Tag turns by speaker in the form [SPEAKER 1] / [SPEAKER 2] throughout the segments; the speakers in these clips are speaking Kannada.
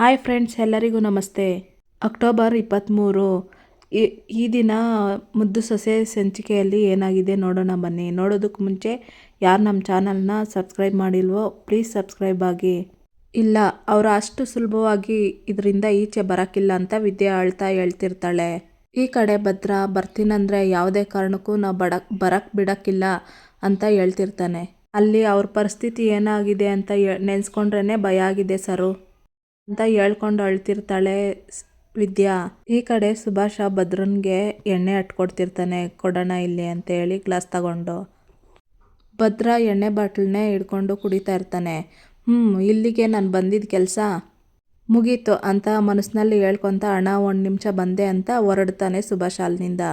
[SPEAKER 1] ಹಾಯ್ ಫ್ರೆಂಡ್ಸ್, ಎಲ್ಲರಿಗೂ ನಮಸ್ತೆ. ಅಕ್ಟೋಬರ್ ಇಪ್ಪತ್ತ್ಮೂರು ಈ ದಿನ ಮುದ್ದು ಸೊಸೆ ಸಂಚಿಕೆಯಲ್ಲಿ ಏನಾಗಿದೆ ನೋಡೋಣ ಬನ್ನಿ. ನೋಡೋದಕ್ಕೆ ಮುಂಚೆ ಯಾರು ನಮ್ಮ ಚಾನಲ್ನ ಸಬ್ಸ್ಕ್ರೈಬ್ ಮಾಡಿಲ್ವೋ, ಪ್ಲೀಸ್ ಸಬ್ಸ್ಕ್ರೈಬ್ ಆಗಿ. ಇಲ್ಲ, ಅವರು ಅಷ್ಟು ಸುಲಭವಾಗಿ ಇದರಿಂದ ಈಚೆ ಬರೋಕ್ಕಿಲ್ಲ ಅಂತ ವಿದ್ಯೆ ಅಳ್ತಾ ಹೇಳ್ತಿರ್ತಾಳೆ. ಈ ಕಡೆ ಭದ್ರ ಬರ್ತೀನಂದರೆ ಯಾವುದೇ ಕಾರಣಕ್ಕೂ ನಾವು ಬಡಕ್ ಬರಕ್ಕೆ ಬಿಡೋಕ್ಕಿಲ್ಲ ಅಂತ ಹೇಳ್ತಿರ್ತಾನೆ. ಅಲ್ಲಿ ಅವ್ರ ಪರಿಸ್ಥಿತಿ ಏನಾಗಿದೆ ಅಂತ ನೆನೆಸ್ಕೊಂಡ್ರೇ ಭಯ ಆಗಿದೆ ಸರು. ಅಂತ ಹೇಳ್ಕೊಂಡು ಅಳ್ತಿರ್ತಾಳೆ ವಿದ್ಯಾ. ಈ ಕಡೆ ಸುಭಾಷ ಭದ್ರನ್ಗೆ ಎಣ್ಣೆ ಅಟ್ಕೊಡ್ತಿರ್ತಾನೆ, ಕೊಡೋಣ ಇಲ್ಲಿ ಅಂತ ಹೇಳಿ ಗ್ಲಾಸ್ ತಗೊಂಡು. ಭದ್ರ ಎಣ್ಣೆ ಬಾಟ್ಲನ್ನೇ ಹಿಡ್ಕೊಂಡು ಕುಡಿತಾ ಇರ್ತಾನೆ. ಹ್ಞೂ ಇಲ್ಲಿಗೆ ನಾನು ಬಂದಿದ್ದ ಕೆಲಸ. ಮುಗೀತು, ಅಂತ ಮನಸ್ಸಿನಲ್ಲಿ ಹೇಳ್ಕೊತ ಹಣ ಒಂದು ನಿಮಿಷ ಬಂದೆ ಅಂತ ಹೊರಡ್ತಾನೆ ಸುಭಾಷ ಅಲ್ಲಿಂದ.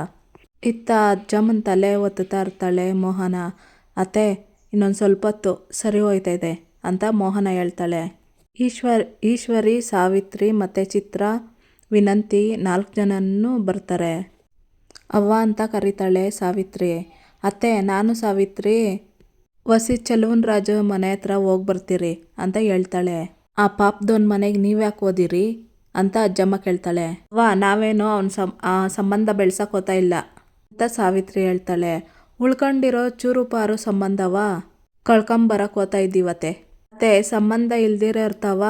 [SPEAKER 1] ಇತ್ತ ಅಜ್ಜಮ್ಮನ ತಲೆ ಒತ್ತುತ್ತಾ ಇರ್ತಾಳೆ ಮೋಹನ. ಅತ್ತೆ, ಇನ್ನೊಂದು ಸ್ವಲ್ಪ ಹೊತ್ತು ಸರಿ ಹೋಯ್ತೈತೆ ಅಂತ ಮೋಹನ ಹೇಳ್ತಾಳೆ. ಈಶ್ವರ್, ಈಶ್ವರಿ, ಸಾವಿತ್ರಿ ಮತ್ತು ಚಿತ್ರ, ವಿನಂತಿ ನಾಲ್ಕು ಜನನೂ ಬರ್ತಾರೆ. ಅವ್ವ ಅಂತ ಕರೀತಾಳೆ ಸಾವಿತ್ರಿ. ಅತ್ತೆ, ನಾನು ಸಾವಿತ್ರಿ. ವಸಿ ಚಲುವನ್ ರಾಜ ಮನೆ ಹತ್ರ ಹೋಗಿ ಬರ್ತೀರಿ ಅಂತ ಹೇಳ್ತಾಳೆ. ಆ ಪಾಪದೊಂದು ಮನೆಗೆ ನೀವು ಯಾಕೆ ಓದಿರಿ ಅಂತ ಅಜ್ಜಮ್ಮ ಕೇಳ್ತಾಳೆ. ವಾ ನಾವೇನು ಅವನ ಸಂ, ಆ ಸಂಬಂಧ ಬೆಳ್ಸಕ್ಕೆ ಹೋತಾ ಇಲ್ಲ ಅಂತ ಸಾವಿತ್ರಿ ಹೇಳ್ತಾಳೆ. ಉಳ್ಕೊಂಡಿರೋ ಚೂರು ಪಾರು ಸಂಬಂಧವ ಕಳ್ಕೊಂಬರಕ್ಕೆ ಹೋಗ್ತಾ ಇದ್ದೀವತ್ತೆ ಮತ್ತೆ ಸಂಬಂಧ ಇಲ್ದಿರೋ ಇರ್ತಾವ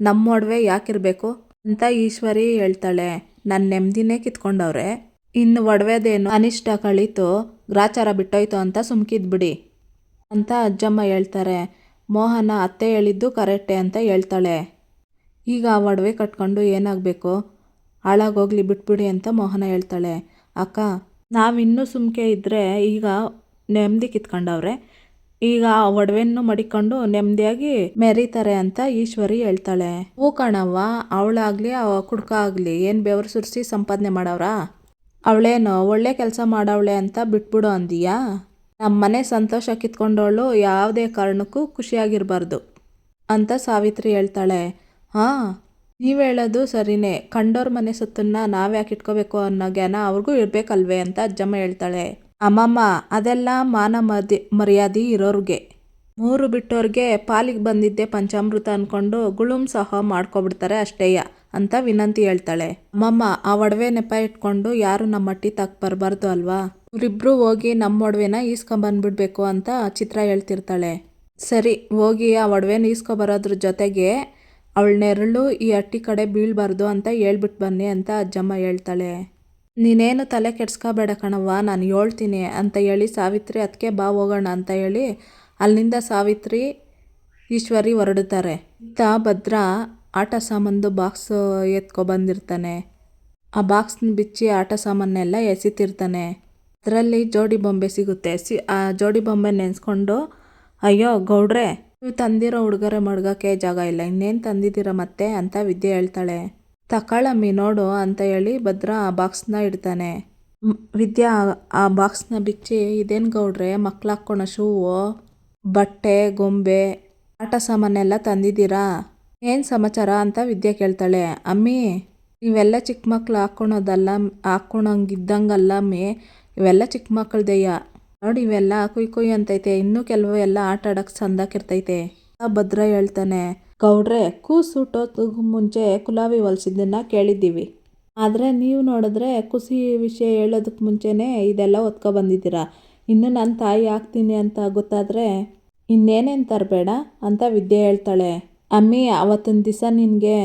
[SPEAKER 1] ನಮ್ಮ ಒಡವೆ ಯಾಕಿರ್ಬೇಕು ಅಂತ ಈಶ್ವರಿ ಹೇಳ್ತಾಳೆ. ನನ್ನ ನೆಮ್ಮದಿನೇ ಕಿತ್ಕೊಂಡವ್ರೆ. ಇನ್ನು ಒಡವೆದೇನು ಅನಿಷ್ಟ ಕಳೀತು, ಗ್ರಾಚಾರ ಬಿಟ್ಟೋಯ್ತು ಅಂತ ಸುಮ್ಕಿದ್ಬಿಡಿ ಅಂತ ಅಜ್ಜಮ್ಮ ಹೇಳ್ತಾರೆ. ಮೋಹನ ಅತ್ತೆ ಹೇಳಿದ್ದು ಕರೆಕ್ಟೆ ಅಂತ ಹೇಳ್ತಾಳೆ. ಈಗ ಆ ಒಡವೆ ಕಟ್ಕೊಂಡು ಏನಾಗಬೇಕು? ಹಾಳಾಗೋಗ್ಲಿ ಬಿಟ್ಬಿಡಿ ಅಂತ ಮೋಹನ ಹೇಳ್ತಾಳೆ. ಅಕ್ಕ, ನಾವಿನ್ನೂ ಸುಮ್ಕೆ ಇದ್ದರೆ ಈಗ ನೆಮ್ಮದಿ ಕಿತ್ಕೊಂಡವ್ರೆ. ಈಗ ಆ ಒಡವೆಯನ್ನು ಮಡಿಕೊಂಡು ನೆಮ್ಮದಿಯಾಗಿ ಮೆರೀತಾರೆ ಅಂತ ಈಶ್ವರಿ ಹೇಳ್ತಾಳೆ. ಹೂ ಕಣವ್ವ, ಅವಳಾಗ್ಲಿ ಅವ ಕುಡ್ಕ ಆಗ್ಲಿ ಏನ್ ಬೆವರು ಸುರಿಸಿ ಸಂಪಾದನೆ ಮಾಡವ್ರ? ಅವಳೇನು, ಒಳ್ಳೆ ಕೆಲಸ ಮಾಡವಳೆ ಅಂತ ಬಿಟ್ಬಿಡು ಅಂದೀಯಾ? ನಮ್ಮ ಮನೆ ಸಂತೋಷ ಕಿತ್ಕೊಂಡವಳು ಯಾವುದೇ ಕಾರಣಕ್ಕೂ ಖುಷಿಯಾಗಿರಬಾರ್ದು ಅಂತ ಸಾವಿತ್ರಿ ಹೇಳ್ತಾಳೆ. ಹಾಂ, ನೀವು ಹೇಳೋದು ಸರಿನೇ. ಕಂಡೋರ್ ಮನೆ ಸುತ್ತನ್ನ ನಾವ್ಯಾಕೆ ಇಟ್ಕೋಬೇಕು ಅನ್ನೋ ಜ್ಞಾನ ಅವ್ರಿಗೂ ಇರಬೇಕಲ್ವೇ ಅಂತ ಅಜ್ಜಮ್ಮ ಹೇಳ್ತಾಳೆ. ಅಮ್ಮಮ್ಮ, ಅದೆಲ್ಲ ಮಾನ ಮದಿ, ಮರ್ಯಾದೆ ಇರೋರಿಗೆ. ಮೂರು ಬಿಟ್ಟೋರಿಗೆ ಪಾಲಿಗೆ ಬಂದಿದ್ದೆ ಪಂಚಾಮೃತ ಅಂದ್ಕೊಂಡು ಗುಳುಮ್ ಸಹ ಮಾಡ್ಕೊಬಿಡ್ತಾರೆ ಅಷ್ಟೇಯ ಅಂತ ವಿನಂತಿ ಹೇಳ್ತಾಳೆ. ಅಮ್ಮಮ್ಮ, ಆ ಒಡವೆ ನೆಪ ಇಟ್ಕೊಂಡು ಯಾರು ನಮ್ಮ ಮಟ್ಟಿ ತಕ್ ಬರಬಾರ್ದು ಅಲ್ವಾ? ಇವರಿಬ್ರು ಹೋಗಿ ನಮ್ಮ ಒಡವೆನ ಈಸ್ಕೊಂಬಂದ್ಬಿಡ್ಬೇಕು ಅಂತ ಚಿತ್ರ ಹೇಳ್ತಿರ್ತಾಳೆ. ಸರಿ, ಹೋಗಿ ಆ ಒಡವೆನ ಈಸ್ಕೊಬರೋದ್ರ ಜೊತೆಗೆ ಅವಳ ನೆರಳು ಈ ಅಟ್ಟಿ ಕಡೆ ಬೀಳಬಾರ್ದು ಅಂತ ಹೇಳ್ಬಿಟ್ಟು ಬನ್ನಿ ಅಂತ ಅಜ್ಜಮ್ಮ ಹೇಳ್ತಾಳೆ. ನೀನೇನು ತಲೆ ಕೆಡ್ಸ್ಕೋಬೇಡ ಕಣವ್ವ, ನಾನು ಹೇಳ್ತೀನಿ ಅಂತ ಹೇಳಿ ಸಾವಿತ್ರಿ ಅದಕ್ಕೆ ಬಾ ಹೋಗೋಣ ಅಂತ ಹೇಳಿ ಅಲ್ಲಿಂದ ಸಾವಿತ್ರಿ, ಈಶ್ವರಿ ಹೊರಡುತ್ತಾರೆ ಇತ್ತ ಭದ್ರ ಆಟ ಸಾಮಾನು ಬಾಕ್ಸ್ ಎತ್ಕೊಬಂದಿರ್ತಾನೆ. ಆ ಬಾಕ್ಸ್ನ ಬಿಚ್ಚಿ ಆಟ ಸಾಮಾನೆಲ್ಲ ಎಸಿತಿರ್ತಾನೆ. ಅದರಲ್ಲಿ ಜೋಡಿ ಬೊಂಬೆ ಸಿಗುತ್ತೆ. ಸಿ, ಆ ಜೋಡಿ ಬೊಂಬೆ ನೆನೆಸ್ಕೊಂಡು, ಅಯ್ಯೋ ಗೌಡ್ರೆ, ನೀವು ತಂದಿರೋ ಉಡುಗೊರೆ ಮಡ್ಗಕ್ಕೆ ಜಾಗ ಇಲ್ಲ, ಇನ್ನೇನು ತಂದಿದ್ದೀರ ಮತ್ತೆ ಅಂತ ವಿದ್ಯೆ ಹೇಳ್ತಾಳೆ. ತಕೊಳ್ಳಮ್ಮಿ ನೋಡು ಅಂತ ಹೇಳಿ ಭದ್ರ ಆ ಬಾಕ್ಸ್ನ ಇಡ್ತಾನೆ. ವಿದ್ಯಾ ಆ ಬಾಕ್ಸ್ನ ಬಿಚ್ಚಿ, ಇದೇನು ಗೌಡ್ರೆ, ಮಕ್ಳು ಹಾಕ್ಕೊಳೋ ಶೂವು, ಬಟ್ಟೆ, ಗೊಂಬೆ, ಆಟ ಸಾಮಾನೆಲ್ಲ ತಂದಿದ್ದೀರಾ? ಏನು ಸಮಾಚಾರ? ಅಂತ ವಿದ್ಯೆ ಕೇಳ್ತಾಳೆ. ಅಮ್ಮಿ, ಇವೆಲ್ಲ ಚಿಕ್ಕ ಮಕ್ಳು ಹಾಕ್ಕೊಳೋದಲ್ಲ, ಹಾಕ್ಕೊಳಂಗಿದ್ದಂಗಲ್ಲ ಅಮ್ಮಿ, ಇವೆಲ್ಲ ಚಿಕ್ಕ ಮಕ್ಕಳ್ದೆಯ ನೋಡಿ ಇವೆಲ್ಲ ಕುಯ್ ಕುಯ್ ಅಂತೈತೆ, ಇನ್ನೂ ಕೆಲವು ಎಲ್ಲ ಆಟ ಆಡೋಕ್ಕೆ ಚಂದಕ್ಕಿರ್ತೈತೆ ಭದ್ರ ಹೇಳ್ತಾನೆ. ಗೌಡ್ರೆ ಕೂಸು ಹುಟ್ಟೋದಕ್ಕೂ ಮುಂಚೆ ಕುಲಾವಿ ಹೊಲ್ಸಿದ್ದನ್ನು ಕೇಳಿದ್ದೀವಿ. ಆದರೆ ನೀವು ನೋಡಿದ್ರೆ ಕುಸಿ ವಿಷಯ ಹೇಳೋದಕ್ಕೆ ಮುಂಚೆನೇ ಇದೆಲ್ಲ ಒತ್ಕೊ ಬಂದಿದ್ದೀರಾ ಇನ್ನು ನನ್ನ ತಾಯಿ ಆಗ್ತೀನಿ ಅಂತ ಗೊತ್ತಾದರೆ ಇನ್ನೇನೇನು ತರಬೇಡ ಅಂತ ವಿದ್ಯೆ ಹೇಳ್ತಾಳೆ. ಅಮ್ಮಿ, ಅವತ್ತಿನ ದಿವಸ ನಿನಗೆ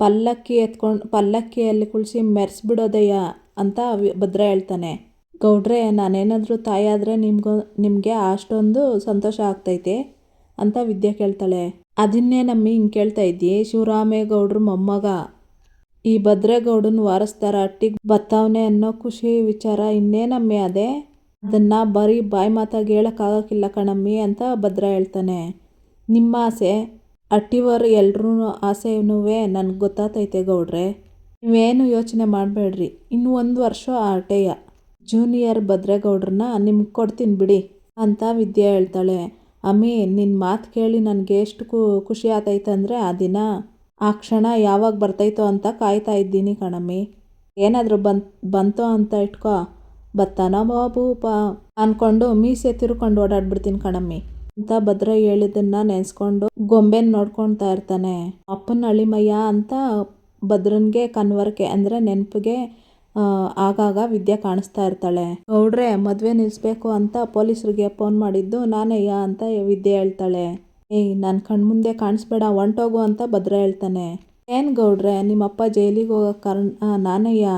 [SPEAKER 1] ಪಲ್ಲಕ್ಕಿ ಎತ್ಕೊಂಡು, ಪಲ್ಲಕ್ಕಿಯಲ್ಲಿ ಕುಳಿಸಿ ಮೆರೆಸ್ಬಿಡೋದಯ್ಯ ಅಂತ ಭದ್ರ ಹೇಳ್ತಾನೆ. ಗೌಡ್ರೆ, ನಾನೇನಾದರೂ ತಾಯಿ ಆದರೆ ನಿಮ್ಗೊ, ನಿಮಗೆ ಅಷ್ಟೊಂದು ಸಂತೋಷ ಆಗ್ತೈತೆ ಅಂತ ವಿದ್ಯೆ ಕೇಳ್ತಾಳೆ. ಅದನ್ನೇನಮ್ಮಿ ಹಿಂಗೆ ಕೇಳ್ತಾ ಇದ್ದಿ ಶಿವರಾಮೇಗೌಡ್ರ ಮೊಮ್ಮಗ. ಈ ಭದ್ರೇಗೌಡನ ವಾರಸ್ದಾರ ಅಟ್ಟಿಗೆ ಬತ್ತಾವನೆ ಅನ್ನೋ ಖುಷಿ ವಿಚಾರ ಇನ್ನೇನಮ್ಮಿ ಅದೇ? ಅದನ್ನು ಬರೀ ಬಾಯಿ ಮಾತಾಗಿ ಹೇಳೋಕ್ಕಾಗೋಕ್ಕಿಲ್ಲ ಕಣಮ್ಮಿ ಅಂತ ಭದ್ರ ಹೇಳ್ತಾನೆ. ನಿಮ್ಮ ಆಸೆ? ಅಟ್ಟಿವರು ಎಲ್ರೂ ಆಸೆನೂ ನನಗೆ ಗೊತ್ತಾತೈತೆ ಗೌಡ್ರೆ. ನೀವೇನು ಯೋಚನೆ ಮಾಡಬೇಡ್ರಿ. ಇನ್ನು ಒಂದು ವರ್ಷ ಆಟೆಯ ಜೂನಿಯರ್ ಭದ್ರೇಗೌಡ್ರನ್ನ ನಿಮ್ಗೆ ಕೊಡ್ತೀನಿ ಬಿಡಿ ಅಂತ ವಿದ್ಯಾ ಹೇಳ್ತಾಳೆ. ಅಮ್ಮಿ ನಿನ್ನ ಮಾತು ಕೇಳಿ ನನಗೆ ಎಷ್ಟು ಖುಷಿ ಆತೈತೆ ಅಂದರೆ ಆ ದಿನ, ಆ ಕ್ಷಣ ಯಾವಾಗ ಬರ್ತೈತೋ ಅಂತ ಕಾಯ್ತಾ ಇದ್ದೀನಿ ಕಣಮ್ಮಿ. ಏನಾದರೂ ಬಂತ್, ಬಂತೋ ಅಂತ ಇಟ್ಕೋ. ಬತ್ತಾನ ಬಾಬೂಪ ಅಂದ್ಕೊಂಡು ಮೀಸೆ ತಿರ್ಕೊಂಡು ಓಡಾಡ್ಬಿಡ್ತೀನಿ ಕಣಮ್ಮಿ. ಅಂತ ಭದ್ರ ಹೇಳಿದ್ದನ್ನ ನೆನೆಸ್ಕೊಂಡು ಗೊಂಬೆನ ನೋಡ್ಕೊಳ್ತಾ ಇರ್ತಾನೆ. ಅಪ್ಪನ ಅಳಿಮಯ್ಯ ಅಂತ ಭದ್ರನ್ಗೆ ಕನ್ವರ್ಕೆ ಅಂದರೆ ನೆನಪಿಗೆ ಆಗಾಗ ವಿದ್ಯೆ ಕಾಣಿಸ್ತಾ ಇರ್ತಾಳೆ. ಗೌಡ್ರೆ, ಮದುವೆ ನಿಲ್ಲಿಸ್ಬೇಕು ಅಂತ ಪೊಲೀಸರಿಗೆ ಫೋನ್ ಮಾಡಿದ್ದು ನಾನಯ್ಯ ಅಂತ ವಿದ್ಯೆ ಹೇಳ್ತಾಳೆ. ಏಯ್ ನನ್ನ ಕಣ್ಮುಂದೆ ಕಾಣಿಸ್ಬೇಡ ಹೊಂಟೋಗು ಅಂತ ಭದ್ರ ಹೇಳ್ತಾನೆ. ಏನ್ ಗೌಡ್ರೆ, ನಿಮ್ಮಪ್ಪ ಜೈಲಿಗೆ ಹೋಗೋ ಕಾರಣ ನಾನಯ್ಯ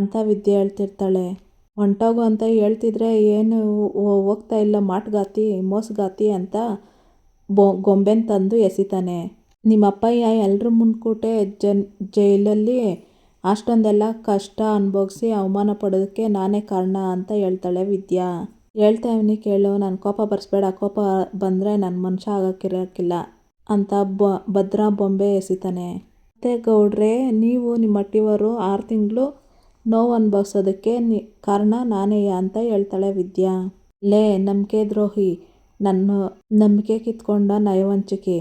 [SPEAKER 1] ಅಂತ ವಿದ್ಯೆ ಹೇಳ್ತಿರ್ತಾಳೆ. ಹೊಂಟೋಗು ಅಂತ ಹೇಳ್ತಿದ್ರೆ ಏನು ಹೋಗ್ತಾ ಇಲ್ಲ, ಮಾಟ್ಗಾತಿ, ಮೋಸ್ಗಾತಿ ಅಂತ ಬೊ, ಗೊಂಬೆನ ತಂದು ಎಸಿತಾನೆ. ನಿಮ್ಮಪ್ಪಯ್ಯ ಎಲ್ಲರೂ ಮುನ್ಕೂಟೆ ಜನ್, ಜೈಲಲ್ಲಿ ಅಷ್ಟೊಂದೆಲ್ಲ ಕಷ್ಟ ಅನುಭವಿಸಿ ಅವಮಾನ ಪಡೋದಕ್ಕೆ ನಾನೇ ಕಾರಣ ಅಂತ ಹೇಳ್ತಾಳೆ ವಿದ್ಯಾ. ಹೇಳ್ತಾ ಇವ್ನಿ ಕೇಳು ನನ್ನ ಕೋಪ ಬರ್ಸ್ಬೇಡ, ಕೋಪ ಬಂದರೆ ನನ್ನ ಮನುಷ್ಯ ಆಗೋಕ್ಕಿರೋಕ್ಕಿಲ್ಲ ಅಂತ ಬ, ಭದ್ರಾ ಬೊಂಬೆ ಎಸಿತಾನೆ. ಮತ್ತೆ ಗೌಡ್ರೆ, ನೀವು ನಿಮ್ಮ ಅಟ್ಟಿವರು ಆರು ತಿಂಗಳು ನೋವು ಅನುಭವಿಸೋದಕ್ಕೆ ನಿ, ಕಾರಣ ನಾನೇ ಅಂತ ಹೇಳ್ತಾಳೆ ವಿದ್ಯಾ. ಲೇ, ನಂಬಿಕೆ ದ್ರೋಹಿ, ನನ್ನ ನಂಬಿಕೆ ಕಿತ್ಕೊಂಡ ನಯವಂಚಿಕೆ.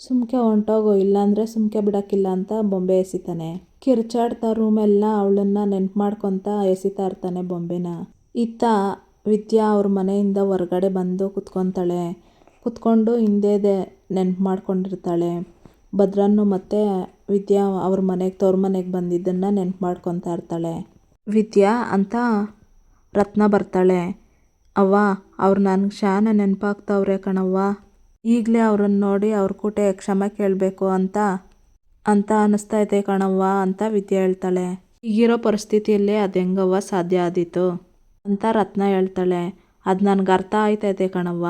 [SPEAKER 1] ಸುಮ್ಕೆ ಹೊಂಟೋಗೋ, ಇಲ್ಲಾಂದರೆ ಸುಮ್ಕೆ ಬಿಡೋಕ್ಕಿಲ್ಲ ಅಂತ ಬೊಂಬೆ ಎಸಿತಾನೆ. ಕಿರ್ಚಾಡ್ತಾ ರೂಮೆಲ್ಲ ಅವಳನ್ನ ನೆನ್ಪು ಮಾಡ್ಕೊತಾ ಎಸಿತಾ ಇರ್ತಾನೆ ಬೊಂಬೆನ. ಇತ್ತ ವಿದ್ಯಾ ಅವ್ರ ಮನೆಯಿಂದ ಹೊರಗಡೆ ಬಂದು ಕುತ್ಕೊತಾಳೆ. ಕುತ್ಕೊಂಡು ಹಿಂದೆದೆ ನೆನ್ಪು ಮಾಡ್ಕೊಂಡಿರ್ತಾಳೆ. ಭದ್ರನ್ನು ಮತ್ತೆ ವಿದ್ಯಾ ಅವ್ರ ಮನೆಗೆ ತವ್ರ ಮನೆಗೆ ಬಂದಿದ್ದನ್ನು ನೆನ್ಪು ಮಾಡ್ಕೊತಾ ಇರ್ತಾಳೆ ವಿದ್ಯಾ ಅಂತ ರತ್ನ ಬರ್ತಾಳೆ. ಅವ್ವ, ಅವ್ರು ನನಗೆ ಶಾನ ನೆನಪಾಗ್ತಾವ್ರೆ ಕಣವ್ವ. ಈಗಲೇ ಅವ್ರನ್ನ ನೋಡಿ ಅವ್ರ ಕೂಟೆ ಕ್ಷಮೆ ಕೇಳಬೇಕು ಅಂತ ಅಂತ ಅನ್ನಿಸ್ತೈತೆ ಕಣವ್ವ ಅಂತ ವಿದ್ಯಾ ಹೇಳ್ತಾಳೆ. ಈಗಿರೋ ಪರಿಸ್ಥಿತಿಯಲ್ಲಿ ಅದು ಹೆಂಗವ್ವ ಸಾಧ್ಯ ಆದೀತು? ಅಂತ ರತ್ನ ಹೇಳ್ತಾಳೆ. ಅದು ನನಗೆ ಅರ್ಥ ಆಯ್ತೈತೆ ಕಣವ್ವ.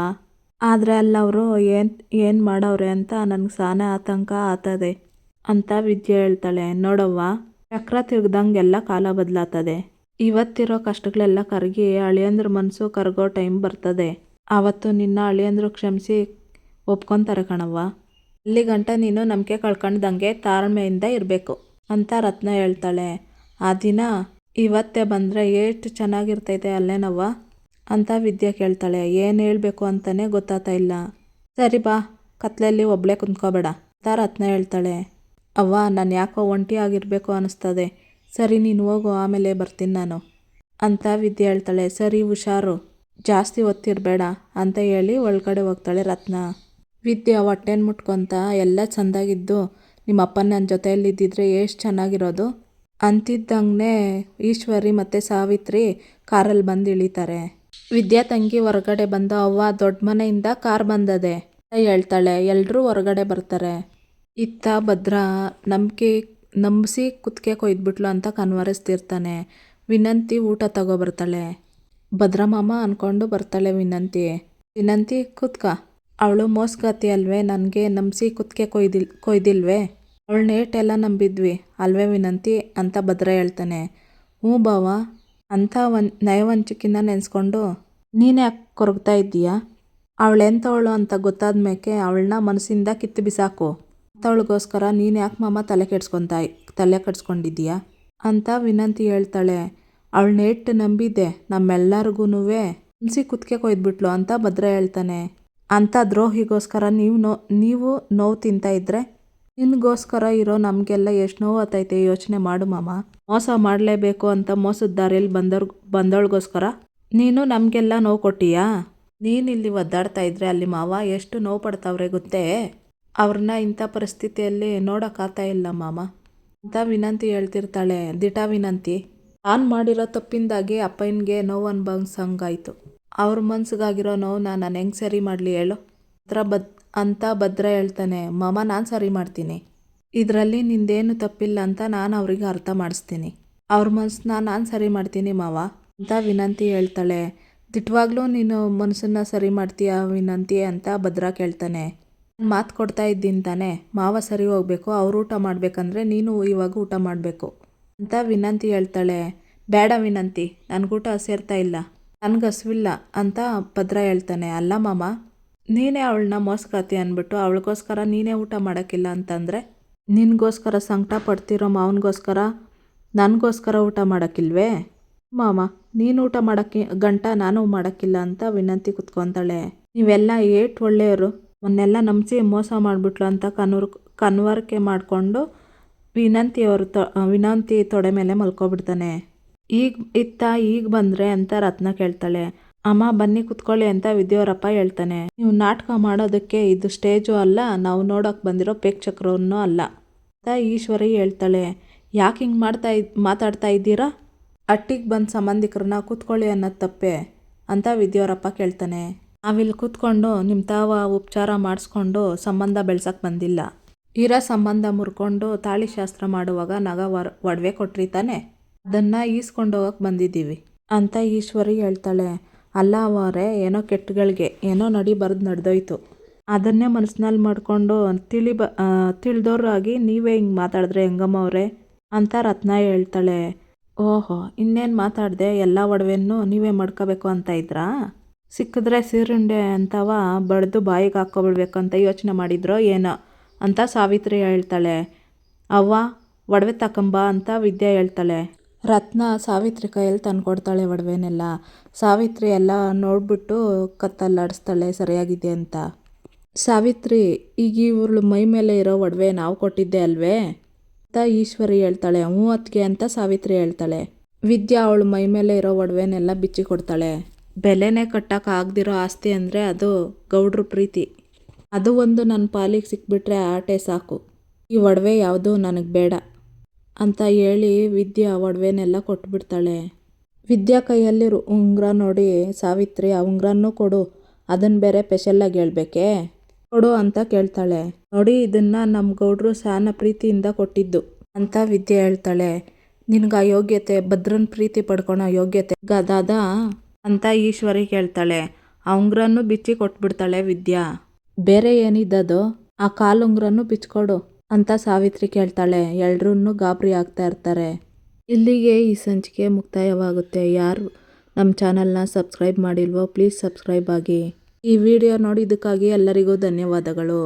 [SPEAKER 1] ಆದರೆ ಅಲ್ಲವರು ಏನು ಏನು ಮಾಡವ್ರೆ ಅಂತ ನನಗೆ ಸಾನೆ ಆತಂಕ ಆತದೆ ಅಂತ ವಿದ್ಯೆ ಹೇಳ್ತಾಳೆ. ನೋಡವ್ವ, ಚಕ್ರ ತಿರ್ಗ್ದಂಗೆಲ್ಲ ಕಾಲ ಬದಲಾತದೆ. ಇವತ್ತಿರೋ ಕಷ್ಟಗಳೆಲ್ಲ ಕರಗಿ ಅಳಿಯಂದ್ರ ಮನಸ್ಸು ಕರಗೋ ಟೈಮ್ ಬರ್ತದೆ. ಆವತ್ತು ನಿನ್ನ ಅಳಿಯಂದ್ರು ಕ್ಷಮಿಸಿ ಒಪ್ಕೊತಾರೆ ಕಣವ್ವ. ಅಲ್ಲಿ ಗಂಟ ನೀನು ನಂಬಿಕೆ ಕಳ್ಕೊಂಡ್ದಂಗೆ ತಾಳ್ಮೆಯಿಂದ ಇರಬೇಕು ಅಂತ ರತ್ನ ಹೇಳ್ತಾಳೆ. ಆ ದಿನ ಇವತ್ತೇ ಬಂದರೆ ಎಷ್ಟು ಚೆನ್ನಾಗಿರ್ತೈತೆ ಅಲ್ಲೇನವ್ವ ಅಂತ ವಿದ್ಯೆ ಕೇಳ್ತಾಳೆ. ಏನು ಹೇಳಬೇಕು ಅಂತಲೇ ಗೊತ್ತಾಗ್ತಾ ಇಲ್ಲ. ಸರಿ ಬಾ, ಕತ್ಲಲ್ಲಿ ಒಬ್ಬಳೇ ಕುಂತ್ಕೋಬೇಡ ಅಂತ ರತ್ನ ಹೇಳ್ತಾಳೆ. ಅವ್ವ, ನಾನು ಯಾಕೋ ಒಂಟಿ ಆಗಿರಬೇಕು ಅನ್ನಿಸ್ತದೆ ಸರಿ, ನೀನು ಹೋಗು, ಆಮೇಲೆ ಬರ್ತೀನಿ ನಾನು ಅಂತ ವಿದ್ಯೆ ಹೇಳ್ತಾಳೆ. ಸರಿ, ಹುಷಾರು. ಜಾಸ್ತಿ ಒತ್ತಿರಬೇಡ ಅಂತ ಹೇಳಿ ಒಳಗಡೆ ಹೋಗ್ತಾಳೆ ರತ್ನ. ವಿದ್ಯೆ ಹೊಟ್ಟೆನ ಮುಟ್ಕೊತ ಎಲ್ಲ ಚೆಂದಾಗಿದ್ದು ನಿಮ್ಮ ಅಪ್ಪನ ನನ್ನ ಜೊತೆಯಲ್ಲಿದ್ದಿದ್ರೆ ಎಷ್ಟು ಚೆನ್ನಾಗಿರೋದು? ಅಂತಿದ್ದಂಗೆ ಈಶ್ವರಿ ಮತ್ತು ಸಾವಿತ್ರಿ ಕಾರಲ್ಲಿ ಬಂದು ಇಳಿತಾರೆ. ವಿದ್ಯಾ ತಂಗಿ ಹೊರಗಡೆ ಬಂದು ಅವ್ವ ದೊಡ್ಡ ಮನೆಯಿಂದ ಕಾರ್ ಬಂದದೆ. ಹೇಳ್ತಾಳೆ ಎಲ್ಲರೂ ಹೊರಗಡೆ ಬರ್ತಾರೆ. ಇತ್ತ ಭದ್ರ ನಂಬಿಕೆ, ನಂಬಿಸಿ ಕುತ್ತಿಗೆ ಕೊಯ್ದುಬಿಟ್ಲು ಅಂತ ಕನ್ವರಿಸ್ತಿರ್ತಾನೆ ವಿನಂತಿ ಊಟ ತಗೊಬರ್ತಾಳೆ ಭದ್ರಮಾಮ ಅಂದ್ಕೊಂಡು ಬರ್ತಾಳೆ ವಿನಂತಿ ವಿನಂತಿ, ಕುತ್ಕ. ಅವಳು ಮೋಸ್ಗತಿ ಅಲ್ವೇ ನನಗೆ ನಂಬಿಸಿ ಕುತ್ತಿಗೆ ಕೊಯ್ದಿಲ್, ಕೊಯ್ದಿಲ್ವೇ? ಅವಳು ನೇಟೆಲ್ಲ ನಂಬಿದ್ವಿ. ಅಲ್ವೇ ವಿನಂತಿ ಅಂತ ಭದ್ರ ಹೇಳ್ತಾನೆ. ಹ್ಞೂ ಬಾವ ಅಂಥ ಒನ್ ನಯವಂಚಿಕಿನ ನೆನೆಸ್ಕೊಂಡು ನೀನು ಯಾಕೆ ಕೊರಗ್ತಾ ಇದ್ದೀಯಾ? ಅವಳೆಂಥವಳು ಅಂತ ಗೊತ್ತಾದ ಮೇಕೆ ಅವಳನ್ನ ಮನಸ್ಸಿಂದ ಕಿತ್ತು ಬಿಸಾಕು. ಅಂಥವಳಿಗೋಸ್ಕರ ನೀನು ಯಾಕೆ ಮಾಮ ತಲೆ ಕೆಡ್ಸ್ಕೊತಾ ತಲೆ ಕೆಡ್ಸ್ಕೊಂಡಿದ್ದೀಯಾ? ಅಂತ ವಿನಂತಿ ಹೇಳ್ತಾಳೆ. ಅವಳು ನೇಟ್ ನಂಬಿದ್ದೆ. ನಮ್ಮೆಲ್ಲರಿಗೂ ಹಿಂಸಿ ಕುತ್ತಿಗೆ ಕೊಯ್ದುಬಿಟ್ಲು ಅಂತ ಭದ್ರ ಹೇಳ್ತಾನೆ. ಅಂಥ ದ್ರೋಹಿಗೋಸ್ಕರ ನೀವು ನೋ, ನೀವು ನೋವು ತಿಂತಾ ಇದ್ರೆ ನಿನಗೋಸ್ಕರ ಇರೋ ನಮಗೆಲ್ಲ ಎಷ್ಟು ನೋವು ಆತೈತೆ ಯೋಚನೆ ಮಾಡು ಮಾಮ. ಮೋಸ ಮಾಡಲೇಬೇಕು ಅಂತ ಮೋಸದ ದಾರಿಯಲ್ಲಿ ಬಂದವ್ರ ಬಂದವಳಿಗೋಸ್ಕರ ನೀನು ನಮಗೆಲ್ಲ ನೋವು ಕೊಟ್ಟಿಯಾ? ನೀನು ಇಲ್ಲಿ ಒದ್ದಾಡ್ತಾ ಇದ್ರೆ ಅಲ್ಲಿ ಮಾವ ಎಷ್ಟು ನೋವು ಪಡ್ತಾವ್ರೆ ಗೊತ್ತೇ? ಅವ್ರನ್ನ ಇಂಥ ಪರಿಸ್ಥಿತಿಯಲ್ಲಿ ನೋಡೋಕ್ಕಾಗ್ತಾ ಇಲ್ಲ ಮಾಮ. ಅಂತ ವಿನಂತಿ ಹೇಳ್ತಿರ್ತಾಳೆ ದಿಟ ವಿನಂತಿ. ಆನ್ ಮಾಡಿರೋ ತಪ್ಪಿಂದಾಗಿ ಅಪ್ಪನಿಗೆ ನೋವು ಅನ್ಭವಿಸಂಗಾಯ್ತು. ಅವ್ರ ಮನ್ಸಿಗಾಗಿರೋ ನೋವು ನಾನು ಹೆಂಗೆ ಸರಿ ಮಾಡಲಿ ಹೇಳು. ಹತ್ರ ಬದ್ ಅಂತ ಭದ್ರ ಹೇಳ್ತಾನೆ, ಮಾಮ, ನಾನು ಸರಿ ಮಾಡ್ತೀನಿ. ಇದರಲ್ಲಿ ನಿಂದೇನು ತಪ್ಪಿಲ್ಲ ಅಂತ ನಾನು ಅವ್ರಿಗೆ ಅರ್ಥ ಮಾಡಿಸ್ತೀನಿ. ಅವ್ರ ಮನಸ್ಸನ್ನ ನಾನು ಸರಿ ಮಾಡ್ತೀನಿ ಮಾವ, ಅಂತ ವಿನಂತಿ ಹೇಳ್ತಾಳೆ. ದಿಟ್ವಾಗ್ಲೂ ನೀನು ಮನಸ್ಸನ್ನ ಸರಿ ಮಾಡ್ತೀಯ ವಿನಂತಿ? ಅಂತ ಭದ್ರ ಕೇಳ್ತಾನೆ. ಮಾತು ಕೊಡ್ತಾ ಇದ್ದೀನಿ ತಾನೆ. ಮಾವ ಸರಿ ಹೋಗ್ಬೇಕು, ಅವ್ರು ಊಟ ಮಾಡಬೇಕಂದ್ರೆ ನೀನು ಇವಾಗ ಊಟ ಮಾಡಬೇಕು, ಅಂತ ವಿನಂತಿ ಹೇಳ್ತಾಳೆ. ಬೇಡ ವಿನಂತಿ, ನನಗೂಟ ಸೇರ್ತಾ ಇಲ್ಲ. ನನಗೆ ಹಸುವಿಲ್ಲ ಅಂತ ಭದ್ರ ಹೇಳ್ತಾನೆ. ಅಲ್ಲ ಮಾಮ, ನೀನೇ ಅವಳನ್ನ ಮೋಸ್ಕತಿ ಅಂದ್ಬಿಟ್ಟು ಅವಳಿಗೋಸ್ಕರ ನೀನೇ ಊಟ ಮಾಡೋಕ್ಕಿಲ್ಲ ಅಂತಂದರೆ? ನಿನಗೋಸ್ಕರ ಸಂಕಟ ಪಡ್ತಿರೋ ಮಾವನಿಗೋಸ್ಕರ ನನಗೋಸ್ಕರ ಊಟ ಮಾಡೋಕ್ಕಿಲ್ವೇ? ಮಾಮ, ನೀನು ಊಟ ಮಾಡೋಕ್ಕೆ ಗಂಟ ನಾನು ಮಾಡೋಕ್ಕಿಲ್ಲ ಅಂತ ವಿನಂತಿ ಕುತ್ಕೊತಾಳೆ. ನೀವೆಲ್ಲ ಏಟ್ ಒಳ್ಳೆಯವರು. ಮೊನ್ನೆಲ್ಲ ನಂಬಿಸಿ ಮೋಸ ಮಾಡಿಬಿಟ್ಲು ಅಂತ ಕನ್ವರ್ ಕನ್ವರ್ಕೆ ಮಾಡಿಕೊಂಡು ವಿನಂತಿ ಅವರು ತೊ, ವಿನಂತಿ ತೊಡೆ ಮೇಲೆ ಮಲ್ಕೊಬಿಡ್ತಾನೆ. ಈಗ ಇತ್ತ ಈಗ ಬಂದ್ರೆ ಅಂತ ರತ್ನ ಕೇಳ್ತಾಳೆ. ಅಮ್ಮ, ಬನ್ನಿ ಕುತ್ಕೊಳ್ಳಿ ಅಂತ ವಿದ್ಯಾವರಪ್ಪ ಹೇಳ್ತಾನೆ. ನೀವು ನಾಟಕ ಮಾಡೋದಕ್ಕೆ ಇದು ಸ್ಟೇಜು ಅಲ್ಲ, ನಾವು ನೋಡೋಕೆ ಬಂದಿರೋ ಪ್ರೇಕ್ಷಕರನ್ನು ಅಲ್ಲ. ಅಂತ ಈಶ್ವರಿ ಹೇಳ್ತಾಳೆ. ಯಾಕೆ ಹಿಂಗೆ ಮಾಡ್ತಾ ಇದ್, ಮಾತಾಡ್ತಾ ಇದ್ದೀರಾ? ಅಟ್ಟಿಗೆ ಬಂದ ಸಂಬಂಧಿಕರನ್ನ ಕೂತ್ಕೊಳ್ಳಿ ಅನ್ನೋದು ತಪ್ಪೆ ಅಂತ ವಿದ್ಯಾವರಪ್ಪ ಕೇಳ್ತಾನೆ. ನಾವಿಲ್ಲಿ ಕೂತ್ಕೊಂಡು ನಿಮ್ಮ ತಾವ ಉಪಚಾರ ಮಾಡಿಸ್ಕೊಂಡು ಸಂಬಂಧ ಬೆಳ್ಸಕ್ಕೆ ಬಂದಿಲ್ಲ. ಇರೋ ಸಂಬಂಧ ಮುರ್ಕೊಂಡು ತಾಳಿ ಶಾಸ್ತ್ರ ಮಾಡುವಾಗ ನಗ ಒಡವೆ ಕೊಟ್ರಿ ತಾನೆ ಅದನ್ನು ಈಸ್ಕೊಂಡು ಹೋಗಕ್ಕೆ ಬಂದಿದ್ದೀವಿ. ಅಂತ ಈಶ್ವರಿ ಹೇಳ್ತಾಳೆ, ಅಲ್ಲ ಅವರೇ ಏನೋ ಕೆಟ್ಟಗಳಿಗೆ, ಏನೋ ನಡಿ ಬರೆದು ನಡೆದೋಯ್ತು. ಅದನ್ನೇ ಮನಸ್ಸಿನಲ್ಲಿ ಮಾಡಿಕೊಂಡು ತಿಳಿ ಬ ತಿಳಿದೋರಾಗಿ ನೀವೇ ಹಿಂಗೆ ಮಾತಾಡಿದ್ರೆ ಹೆಂಗಮ್ಮ ಅವರೇ? ಅಂತ ರತ್ನ ಹೇಳ್ತಾಳೆ, ಓಹೋ, ಇನ್ನೇನು ಮಾತಾಡಿದೆ? ಎಲ್ಲ ಒಡವೆನೂ ನೀವೇ ಮಾಡ್ಕೋಬೇಕು ಅಂತ ಇದ್ರಾ? ಸಿಕ್ಕಿದ್ರೆ ಸೀರುಂಡೆ ಅಂತವ ಬಡ್ದು ಬಾಯಿಗೆ ಹಾಕ್ಕೊಬಿಡ್ಬೇಕು ಅಂತ ಯೋಚನೆ ಮಾಡಿದ್ರೋ ಏನೋ? ಅಂತ ಸಾವಿತ್ರಿ ಹೇಳ್ತಾಳೆ, ಅವ್ವ, ಒಡವೆ ತಕೊಂಬ ಅಂತ ವಿದ್ಯಾ ಹೇಳ್ತಾಳೆ. ರತ್ನ ಸಾವಿತ್ರಿ ಕೈಯಲ್ಲಿ ತಂದ್ಕೊಡ್ತಾಳೆ ಒಡವೆನೆಲ್ಲ. ಸಾವಿತ್ರಿ ಎಲ್ಲ ನೋಡ್ಬಿಟ್ಟು ಕತ್ತಲ್ಲಾಡಿಸ್ತಾಳೆ, ಸರಿಯಾಗಿದೆ ಅಂತ. ಸಾವಿತ್ರಿ, ಈಗ ಇವ್ಳು ಮೈ ಮೇಲೆ ಇರೋ ಒಡವೆ ನಾವು ಕೊಟ್ಟಿದ್ದೆ ಅಲ್ವೇ? ಅಂತ ಈಶ್ವರಿ ಹೇಳ್ತಾಳೆ. ಹ್ಞೂ ಅಂತ ಸಾವಿತ್ರಿ ಹೇಳ್ತಾಳೆ. ವಿದ್ಯಾ ಅವಳು ಮೈ ಮೇಲೆ ಇರೋ ಒಡವೆನೆಲ್ಲ ಬಿಚ್ಚಿ ಕೊಡ್ತಾಳೆ. ಬೆಲೆನೇ ಕಟ್ಟಕ್ಕೆ ಆಗದಿರೋ ಆಸ್ತಿ ಅಂದರೆ ಅದು ಗೌಡ್ರ ಪ್ರೀತಿ. ಅದು ಒಂದು ನನ್ನ ಪಾಲಿಗೆ ಸಿಕ್ಬಿಟ್ರೆ ಆಟೆ ಸಾಕು. ಈ ಒಡವೆ ಯಾವುದು ನನಗೆ ಬೇಡ. ಅಂತ ಹೇಳಿ ವಿದ್ಯಾ ಒಡವೆನೆಲ್ಲ ಕೊಟ್ಬಿಡ್ತಾಳೆ. ವಿದ್ಯಾ ಕೈಯಲ್ಲಿ ಉಂಗ್ರ ನೋಡಿ, ಸಾವಿತ್ರಿ, ಆ ಉಂಗುರನೂ ಕೊಡು. ಅದನ್ನು ಬೇರೆ ಸ್ಪೆಷಲ್ಲಾಗಿ ಹೇಳ್ಬೇಕೇ? ಕೊಡು ಅಂತ ಕೇಳ್ತಾಳೆ. ನೋಡಿ, ಇದನ್ನ ನಮ್ಮ ಗೌಡ್ರು ಸಾನ ಪ್ರೀತಿಯಿಂದ ಕೊಟ್ಟಿದ್ದು ಅಂತ ವಿದ್ಯೆ ಹೇಳ್ತಾಳೆ. ನಿನ್ಗೆ ಆ ಯೋಗ್ಯತೆ, ಭದ್ರನ್ ಪ್ರೀತಿ ಪಡ್ಕೊಳೋ ಯೋಗ್ಯತೆ ಗದಾದ? ಅಂತ ಈಶ್ವರಿ ಕೇಳ್ತಾಳೆ. ಆ ಉಂಗ್ರನ್ನು ಬಿಚ್ಚಿ ಕೊಟ್ಬಿಡ್ತಾಳೆ ವಿದ್ಯಾ. ಬೇರೆ ಏನಿದ್ದದು ಆ ಕಾಲು ಉಂಗ್ರನ್ನು ಬಿಚ್ಕೊಡು. ಅಂತ ಸಾವಿತ್ರಿ ಕೇಳ್ತಾಳೆ. ಎಲ್ರೂ ಗಾಬರಿ ಆಗ್ತಾ ಇರ್ತಾರೆ. ಇಲ್ಲಿಗೆ ಈ ಸಂಚಿಕೆ ಮುಕ್ತಾಯವಾಗುತ್ತೆ. ಯಾರು ನಮ್ಮ ಚಾನಲ್ನ ಸಬ್ಸ್ಕ್ರೈಬ್ ಮಾಡಿಲ್ವೋ, ಪ್ಲೀಸ್ ಸಬ್ಸ್ಕ್ರೈಬ್ ಆಗಿ. ಈ ವಿಡಿಯೋ ನೋಡಿದ್ದಕ್ಕಾಗಿ ಎಲ್ಲರಿಗೂ ಧನ್ಯವಾದಗಳು.